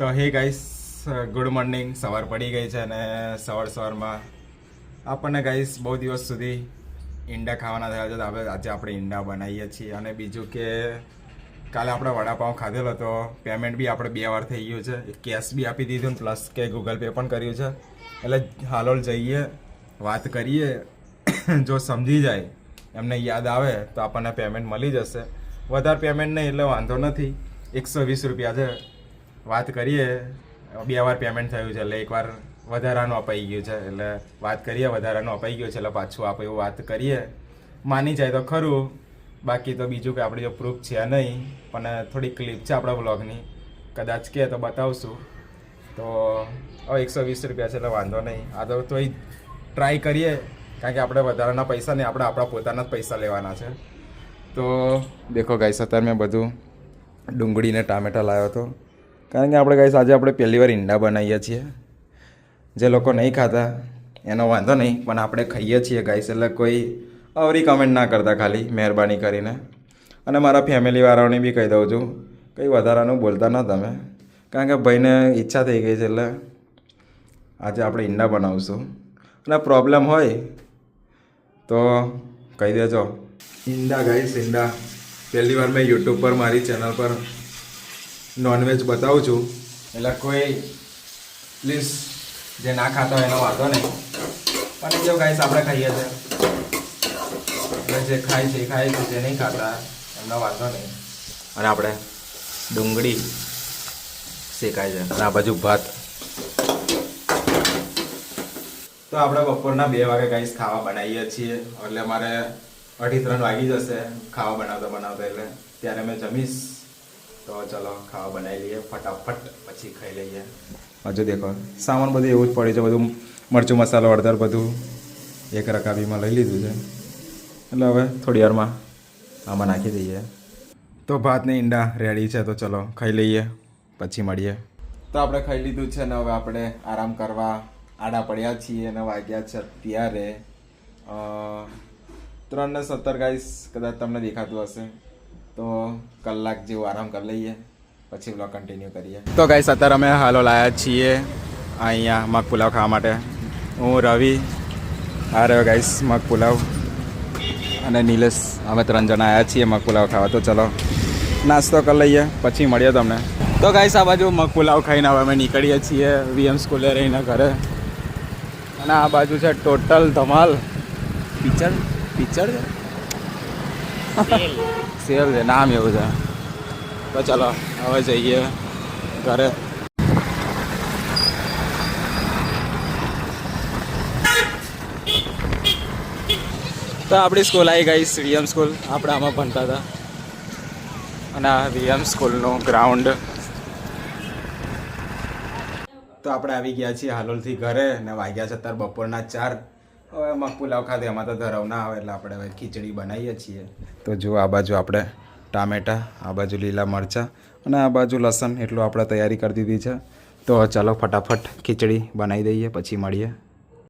તો હે guys good morning સવાર પડી ગઈ છે અને સવાર સવારમાં આપણને ગાઈસ બહુ દિવસ સુધી ઈંડા ખાવાના થયા છે. તો આપણે આજે આપણે ઈંડા બનાવીએ છીએ. અને બીજું કે કાલે આપણે વડાપાઉં ખાધેલો તો પેમેન્ટ બી આપણે બે વાર થઈ ગયું છે. કેશ બી આપી દીધું પ્લસ કે ગૂગલ પે પણ કર્યું છે. એટલે હાલોલ જઈએ, વાત કરીએ. જો સમજી જાય, એમને યાદ આવે તો આપણને પેમેન્ટ મળી જશે. વધારે પેમેન્ટ નહીં એટલે વાંધો નથી. એકસો વીસ રૂપિયા છે. વાત કરીએ, બે વાર પેમેન્ટ થયું છે, એટલે એકવાર વધારાનું અપાઈ ગયું છે, એટલે વાત કરીએ, વધારાનું અપાઈ ગયું છે, એટલે પાછું આપણે એવું વાત કરીએ. માની જાય તો ખરું, બાકી તો બીજું કે આપણી જો પ્રૂફ છે નહીં, પણ થોડી ક્લિપ છે આપણા બ્લોગની કદાચ કે તો બતાવશું. તો એકસો વીસ રૂપિયા છે, એટલે વાંધો નહીં. આ તો તોય ટ્રાય કરીએ, કારણ કે આપણે વધારાના પૈસા નહીં, આપણે આપણા પોતાના જ પૈસા લેવાના છે. તો, દેખો ગાઈસ અત્યારે મેં બધું ડુંગળીને ટામેટા લાવ્યો હતો. કારણ કે આપણે ગાઈસ આજે આપણે પહેલી વાર ઈંડા બનાવીએ છીએ. જે લોકો નહીં ખાતા, એનો વાંધો નહીં, પણ આપણે ખાઈએ છીએ ગાઈસ એટલે કોઈ અવરી કમેન્ટ ના કરતા ખાલી, મહેરબાની કરીને. અને મારા ફેમિલીવાળાઓને બી કહી દઉં છું, કંઈ વધારાનું બોલતા ન તમે. કારણ કે ભાઈને ઈચ્છા થઈ ગઈ છે, એટલે આજે આપણે ઈંડા બનાવશું. અને પ્રોબ્લેમ હોય, તો કહી દેજો. ઈંડા ગાઈસ ઈંડા. પહેલી વાર મેં યુટ્યુબ પર, મારી ચેનલ પર નોનવેજ બતાવું છું. એટલે કોઈ પ્લીઝ જે ના ખાતા હોય એનો વાંધો નહીં. પણ જો ગાઈસ આપણે ખાઈએ છીએ એટલે જે ખાય છે એ ખાય છે જે નહીં ખાતા એમનો વાંધો નહીં. અને આપણે ડુંગળી શેકાય છે. અને આ બાજુ ભાત. તો આપણે બપોરના બે વાગે ગાઈસ ખાવા બનાવીએ છીએ. એટલે મારે અઢી ત્રણ વાગી જશે ખાવા બનાવતા બનાવતા એટલે. ત્યારે મેં જમીશ. તો ચલો, ખાવા બનાવી લઈએ, ફટાફટ પછી ખાઈ લઈએ. હજુ દેખો, સામાન બધું એવું જ પડ્યું છે, બધું મરચું મસાલો, હળદર બધું. એક રકાબીમાં લઈ લીધું છે. એટલે હવે થોડી વારમાં આમાં નાખી દઈએ. તો ભાત ને ઈંડા રેડી છે, તો ચલો ખાઈ લઈએ, પછી મળીએ. તો આપણે ખાઈ લીધું છે ને, હવે આપણે આરામ કરવા આડા પડ્યા છીએ અને વાગ્યા છે અત્યારે. ત્રણ ને સત્તર ગાઈસ કદાચ તમને દેખાતું હશે. તો કલાક જેવું આરામ કરી લઈએ, પછી બ્લોગ કન્ટિન્યુ કરીએ. તો ગાઈસ અત્યારે અમે હાલો લાયા છીએ અહીંયા મગ પુલાવ ખાવા માટે. હું, રવિ, આ રહ્યો ગાઈસ મગ પુલાવ. અને નિલેશ, અમે ત્રણ જણા આવ્યા છીએ મગ પુલાવ ખાવા. તો ચલો, નાસ્તો કરી લઈએ, પછી મળીએ તમને. તો ગાઈસ આ બાજુ મગ પુલાવ ખાઈને હવે અમે નીકળીએ છીએ વીએમ સ્કૂલે રહીને ઘરે. અને આ બાજુ છે total Dhamaal. Picture picture sale. છે, નામ એવું છે. તો ચાલો, હવે જઈએ ઘરે. તો આપણી સ્કૂલ આવી ગઈ વીએમ સ્કૂલ આપણે આમાં ભણતા હતા. અને આ વીએમ સ્કૂલનું ગ્રાઉન્ડ તો આપણે આવી ગયા છીએ હાલોલથી ઘરે ને વાગ્યા છે અત્યારે બપોરના ચાર. હવે મગ પુલાવ ખાધે એમાં તો ધરાવ ના આવે એટલે આપણે હવે ખીચડી બનાવીએ છીએ. તો જો આ બાજુ આપણે ટામેટા, આ બાજુ લીલા મરચાં અને આ બાજુ લસણ, એટલું આપણે તૈયારી કરી દીધી છે. તો ચાલો ફટાફટ ખીચડી બનાવી દઈએ, પછી મળીએ.